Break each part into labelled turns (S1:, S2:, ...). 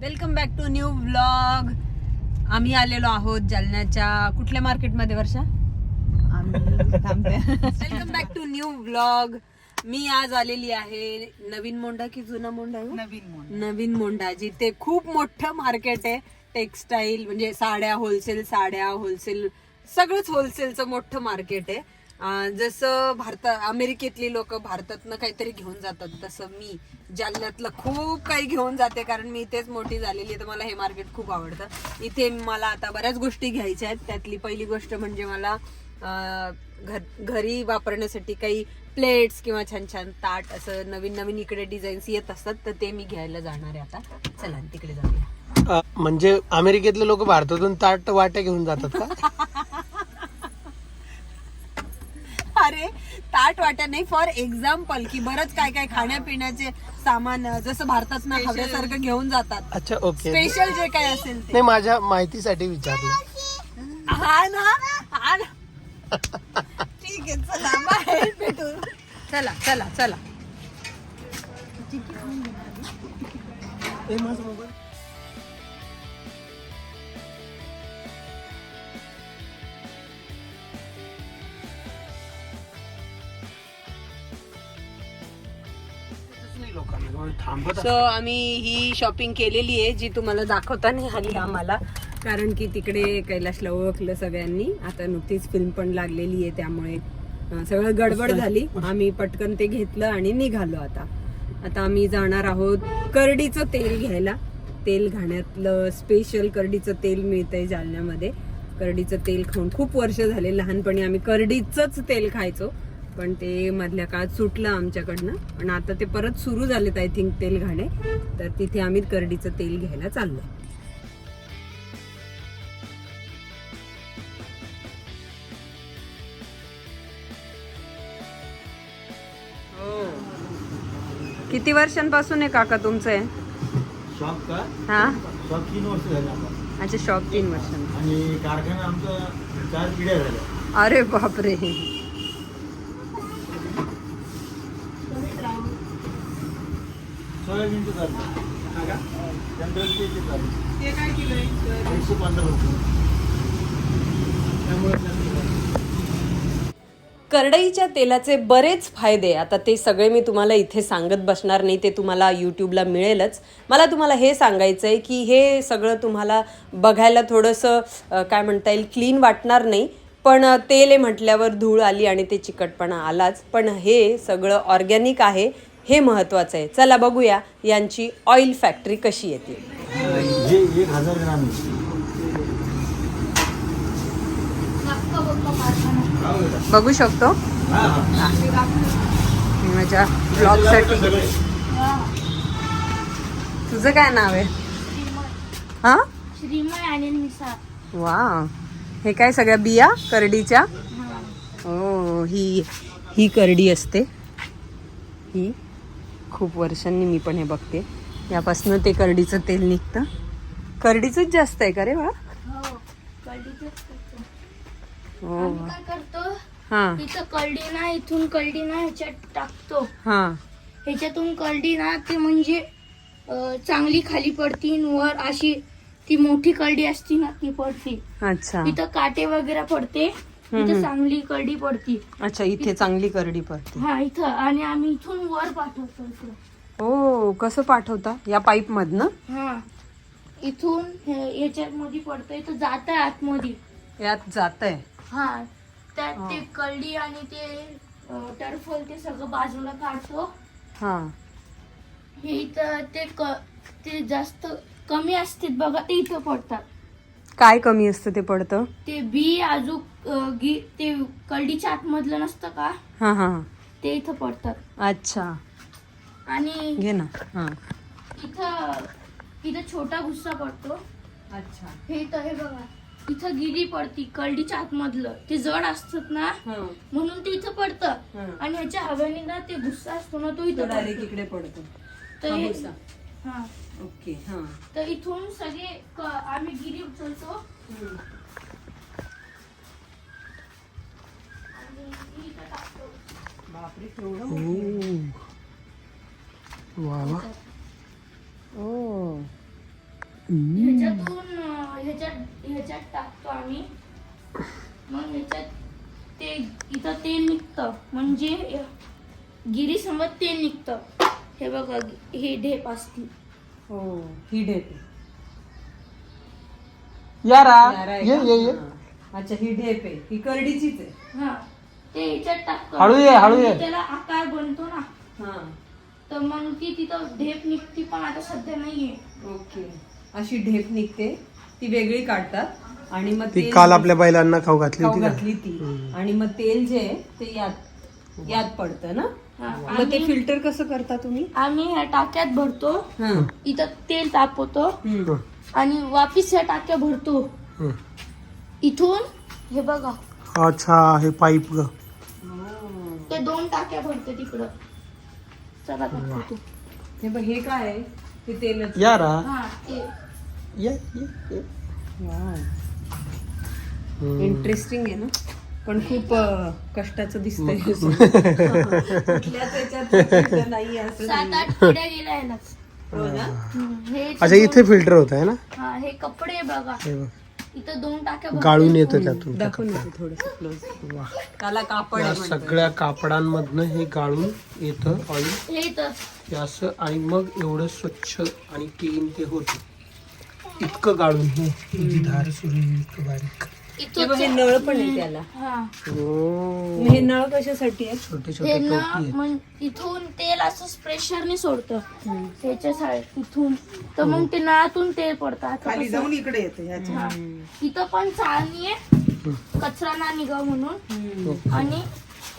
S1: Welcome back to new vlog आम्ही आलेलो आहोत जालन्याच्या कुठल्या मार्केटमध्ये Varsha? Welcome back to new vlog मी आज आलेली आहे नवीन मोंढा की जुना मोंढा आहे हो?
S2: नवीन
S1: नवीन मोंढा जिथे खूप मोठं मार्केट आहे. टेक्सटाईल म्हणजे साड्या होलसेल साड्या होलसेल सगळंच होलसेलचं मोठं मार्केट आहे. जसं भारत अमेरिकेतली लोक भारतातनं काहीतरी घेऊन जातात तसं मी जालन्यातलं खूप काही घेऊन जाते कारण मी इथेच मोठी झालेली आहे तर मला हे मार्केट खूप आवडतं. इथे मला आता बऱ्याच गोष्टी घ्यायच्या आहेत. त्यातली पहिली गोष्ट म्हणजे मला घर घरी वापरण्यासाठी काही प्लेट्स किंवा छान छान ताट असं नवीन नवीन इकडे डिझाईन्स येत असतात तर ते मी घ्यायला जाणार आहे आता. चला तिकडे जाऊया.
S3: म्हणजे अमेरिकेतले लोक भारतातून ताट वाट्या घेऊन जातात का?
S1: अरे ताट वाट्या नाही. फॉर एक्झाम्पल की बरंच काय काय खाण्यापिण्याचे सामान जसं भारतात ना हव्यासारखं घेऊन जातात.
S3: अच्छा ओके
S1: स्पेशल जे काय असेल ते.
S3: नाही माझ्या माहितीसाठी विचारलं.
S1: हा ना? हा ना? ठीक आहे चला बाहेर भेटू. चला चला चला. सो आम्ही ही शॉपिंग केलेली आहे जी तुम्हाला दाखवता नाही आली आम्हाला. कारण की तिकडे कैलाशला ओळखलं सगळ्यांनी. आता नुकतीच फिल्म पण लागलेली आहे त्यामुळे सगळं गडबड झाली. आम्ही पटकन ते घेतलं आणि निघालो आता. आता आम्ही जाणार आहोत करडीचं तेल घ्यायला. तेल घाण्यातलं स्पेशल करडीचं तेल मिळतंय जालन्यामध्ये. करडीचं तेल खाऊन खूप वर्ष झाले. लहानपणी आम्ही करडीचंच तेल खायचो. पण ते मधल्या काळात सुटलं आमच्याकडनं. पण आता ते परत सुरू झालेत आय थिंक तेल घाणे तर तिथे आम्ही करडीचं तेल घ्यायला चाललोय. किती वर्षांपासून आहे काका तुमचं आहे
S2: शॉप का?
S1: हा?
S2: शॉप तीन वर्ष झाले
S1: अच्छा शॉप तीन वर्षांचा
S2: आणि कारखाना आमचा चार पिढ्या झाल्या.
S1: अरे बापरे.
S2: सोयाबीनचं चालतं जनरलचे ते चालतं एकशे पंधरा रुपये. त्यामुळे जास्त झालं.
S1: करडईच्या तेलाचे बरेच फायदे आता ते सगळे मी तुम्हाला इथे सांगत बसणार नाही ते तुम्हाला यूट्यूबला मिळेलच. मला तुम्हाला हे सांगायचं आहे की हे सगळं तुम्हाला बघायला थोडंसं अं, काय म्हणता येईल क्लीन वाटणार नाही. पण तेल आहे म्हटल्यावर धूळ आली आणि ते चिकटपणा आलाच. पण हे सगळं ऑर्गॅनिक आहे. हे महत्त्वाचं आहे. चला बघूया यांची ऑइल फॅक्टरी कशी येते.
S2: हे एक हजार ग्राम.
S1: बघू शकतो. मी माझ्या ब्लॉगसाठी. तुझं काय नाव आहे? हां?
S4: श्रीमय अनिल मिसा
S1: वा हे काय सगळ्या बिया करडीच्या? हो. ही ही करडी असते. ही. खूप वर्षांनी मी पण हे बघते. यापासनं ते करडीचं तेल निघतं. करडीचंच जास्त आहे का रे वा
S4: हो
S1: हो.
S4: करतो
S1: हां.
S4: इथं कळडी ना इथून कळडी ना ह्याच्यात टाकतो.
S1: हां.
S4: ह्याच्यातून कळडी ना ते म्हणजे चांगली खाली पडती वर अशी ती मोठी कळडी असती ना ती पडती.
S1: अच्छा.
S4: इथं काटे वगैरे पडते. इथं चांगली कळडी पडती.
S1: अच्छा इथे चांगली करडी पडते.
S4: हा इथं. आणि आम्ही इथून वर पाठवतो इकडं.
S1: हो कसं पाठवता? या पाईप मधनं
S4: हा. इथून हे- याच्यात मध्ये पडतं इथं जात आहे आतमध्ये.
S1: यात जात आहे
S4: हा. त्यात ते कळडी आणि ते टरफल ते सगळं बाजूला काढतो.
S1: हां.
S4: हे इथं ते क ते जास्त कमी असतात बघा ते इथं पडतात.
S1: काय कमी असतं ते पडतं?
S4: ते बी अजून ते कळडीच्या आतमधलं नसतं का?
S1: हां हां. हां.
S4: ते इथं पडतात.
S1: अच्छा.
S4: आणि
S1: घे ना. हां.
S4: इथं इथं छोटा भुस्सा पडतो.
S1: अच्छा.
S4: हे इथं हे बघा. इथं गिरी पडती कळडीच्या आतमधलं. ते जड असतात ना? म्हणून ते इथं पडतं. आणि ह्याच्या हव्याने ना ते भुस्सा असतो ना तो इथं पडतो.
S1: इकडे पडतो.
S4: तर
S1: हा
S4: हे-
S1: ओके हां.
S4: तर इथून सगळे क- आम्ही गिरी उचलतो. आणि ती इथं टाकतो.
S1: बापरे केवढं
S3: वा वा.
S1: ओ
S4: ह्याच्यातून अं, ह्याच्यात ह्याच्यात टाकतो आम्ही. मग ह्याच्यात ते इथं तेल निघतं. म्हणजे गिरीसमोर तेल निघतं. हे बघा हे ढेप असतील
S1: हो ही ढेप
S3: यारा
S1: आहे
S3: ये
S1: का?
S3: ये ये.
S1: हा. अच्छा ही ढेप आहे. ही करडीचीच आहे.
S4: हा. ते ह्याच्यात टाकतो
S3: हळू ये, हळू ये.
S4: त्याला आकार बनतो ना.
S1: हा.
S4: तर मग ती तिथं ढेप निघती पण आता सध्या नाहीये.
S1: ओके. अशी ढेप निघते. ती वेगळी काढतात. आणि मग
S3: ती
S1: तेल
S3: काल आपल्या बैलांना खाऊ घातली
S1: खाऊ
S3: होती ना.
S1: घातली ती आणि मग तेल जे आहे ते यात यात पडतं ना?
S4: हा,
S1: मग ते फिल्टर कसं करता तुम्ही?
S4: आम्ही ह्या टाक्यात भरतो.
S1: हा.
S4: इथं तेल तापवतो. आणि वापिस ह्या टाक्या भरतो. इथून हे बघा.
S3: अच्छा हे पाईप ग.
S4: ते दोन टाक्या भरतो तिकडं. चला दाखवतो.
S1: हे बघ हे काय आहे? ते तेलच.
S4: हा ते.
S3: ये ये ये. हम्म.
S1: इंटरेस्टिंग आहे ना? पण खूप अं, कष्टाचं दिसतंय कुठल्याच याच्यात filter नाहीये असं
S4: सात
S1: नाही.
S4: आठ पिढ्या गेल्या यालाच
S1: हो ना
S4: हम्म, हे
S3: अच्छा इथे फिल्टर होत आहे ना
S4: हा हे कपडे बघा
S3: हे बघ.
S4: इथं दोन टाक्या भरतो.
S3: गाळून येतो त्यातून त्या
S1: दाखवून
S3: कपड्यात.
S1: देते थोडस क्लोज
S3: वा.
S1: त्याला कापड
S3: या
S1: आहे म्हणतात.
S3: सगळ्या कापडांमधनं हे गाळून येतं ऑइल
S4: हे इथं
S3: हे असं आणि मग एवढं स्वच्छ आणि क्लीन ते होत इतकं गाळून हे ही धार सुरू आहे इतकं बारीक
S1: हे बघ, हे नळ पण आहे त्याला.
S4: हा.
S1: मग हे नळ कशासाठी आहे
S3: छोटे
S4: हे
S3: छोटे
S4: ना
S3: टोपी आहेत.
S4: मग इथून तेल असं प्रेशरने सोडतं. ह्याच्या साईड तिथून तर मग ते नळातून तेल पडतं. आता
S2: खाली जाऊन इकडे येते ह्याच्या
S4: हा. इथं पण चाळणी आहे. कचरा ना निघा म्हणून. आणि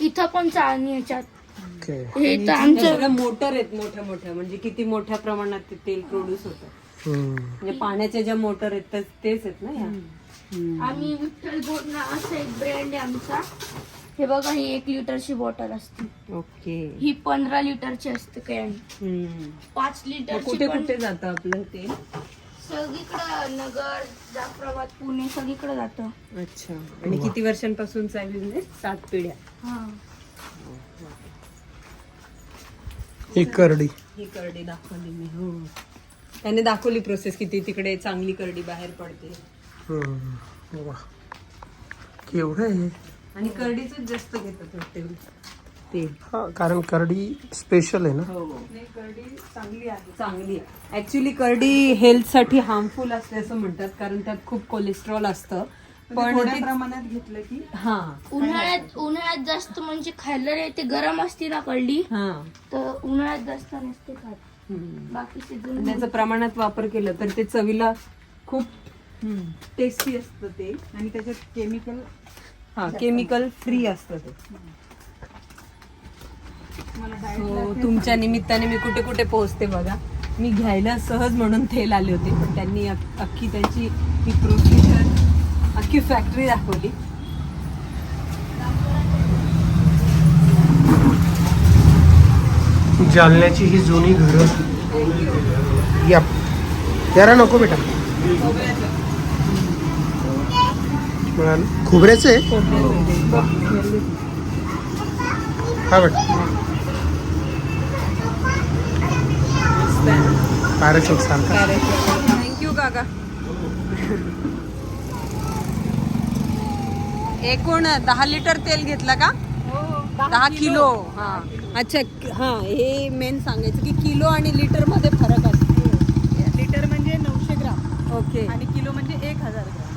S4: इथं पण चाळणी आहे
S3: ओके.
S4: हे तर
S1: हे
S4: आमचं
S1: मोटर आहेत मोठ्या मोठ्या. म्हणजे किती मोठ्या प्रमाणात ते तेल प्रोड्यूस होतं.
S3: हम्म.
S1: म्हणजे पाण्याच्या ज्या मोटर आहेत त्या- तेच आहेत ना या.
S4: आम्ही विठ्ठल बोट ना असं एक ब्रँड आहे आमचा. हे बघा ही एक लिटरची बॉटल असते.
S1: ओके.
S4: ही पंधरा लिटरची असते कॅन
S1: हम्म.
S4: पाच
S1: मग
S4: लिटरची
S1: कुठे कुठे जातं आपलं तेल
S4: सगळीकडं नगर जाफराबाद पुणे सगळीकडे जातं.
S1: अच्छा. आणि किती वर्षांपासूनचा आहे बिझनेस सात पिढ्या.
S4: हा.
S3: ही करडी.
S1: ही करडी दाखवली मी हो. त्याने दाखवली प्रोसेस किती? तिकडे चांगली करडी बाहेर पडते.
S3: वा. केवढं आहे
S1: आणि करडीच जास्त घेतात वाटते तेल
S3: हा कारण करडी स्पेशल आहे ना?
S1: हो करडी चांगली आहे. चांगली आहे. ऍक्च्युली करडी हेल्थसाठी हार्मफुल असते असं म्हणतात कारण त्यात खूप कोलेस्ट्रॉल असतं. पण
S2: थोड्या
S1: ते-
S2: प्रमाणात घेतलं की
S1: हा.
S4: उन्हाळ्यात उन्हाळ्यात जास्त म्हणजे खायला रे ते गरम असते ना कळली
S1: हा.
S4: तर उन्हाळ्यात जास्त नसते खात.
S1: हम्म.
S4: बाकी सीझन
S1: त्याचा प्रमाणात वापर केला तर ते चवीला खूप टेस्टी असतं ते.
S2: आणि त्याच्यात केमिकल
S1: हा केमिकल फ्री असतं ते. हो तुमच्या निमित्ताने मी कुठे कुठे पोहोचते बघा. मी घ्यायला सहज म्हणून तेल आले होते पण त्यांनी अख- अख्खी त्यांची ही प्रोसिजर अख्खी फॅक्टरी दाखवली.
S3: जालन्याची ही जुनी घरं. या. यारा नको बेटा. मिळालं. खोबऱ्याचं? आहे हा
S1: थँक्यू काका. एकूण दहा लिटर तेल घेतलं का? दहा किलो. हा. अच्छा हा हे मेन सांगायचं की किलो आणि लिटरमध्ये फरक असतो.
S2: लिटर म्हणजे नऊशे ग्राम.
S1: ओके
S2: आणि किलो म्हणजे एक हजार ग्राम.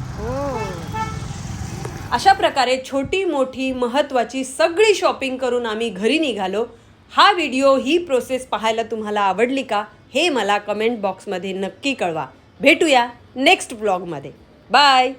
S1: अशा प्रकारे छोटी मोठी महत्त्वाची सगळी शॉपिंग करून आम्ही घरी निघालो. हा व्हिडिओ ही प्रोसेस पाहायला तुम्हाला आवडली का हे मला कमेंट बॉक्समध्ये नक्की कळवा. भेटूया नेक्स्ट ब्लॉगमध्ये. बाय!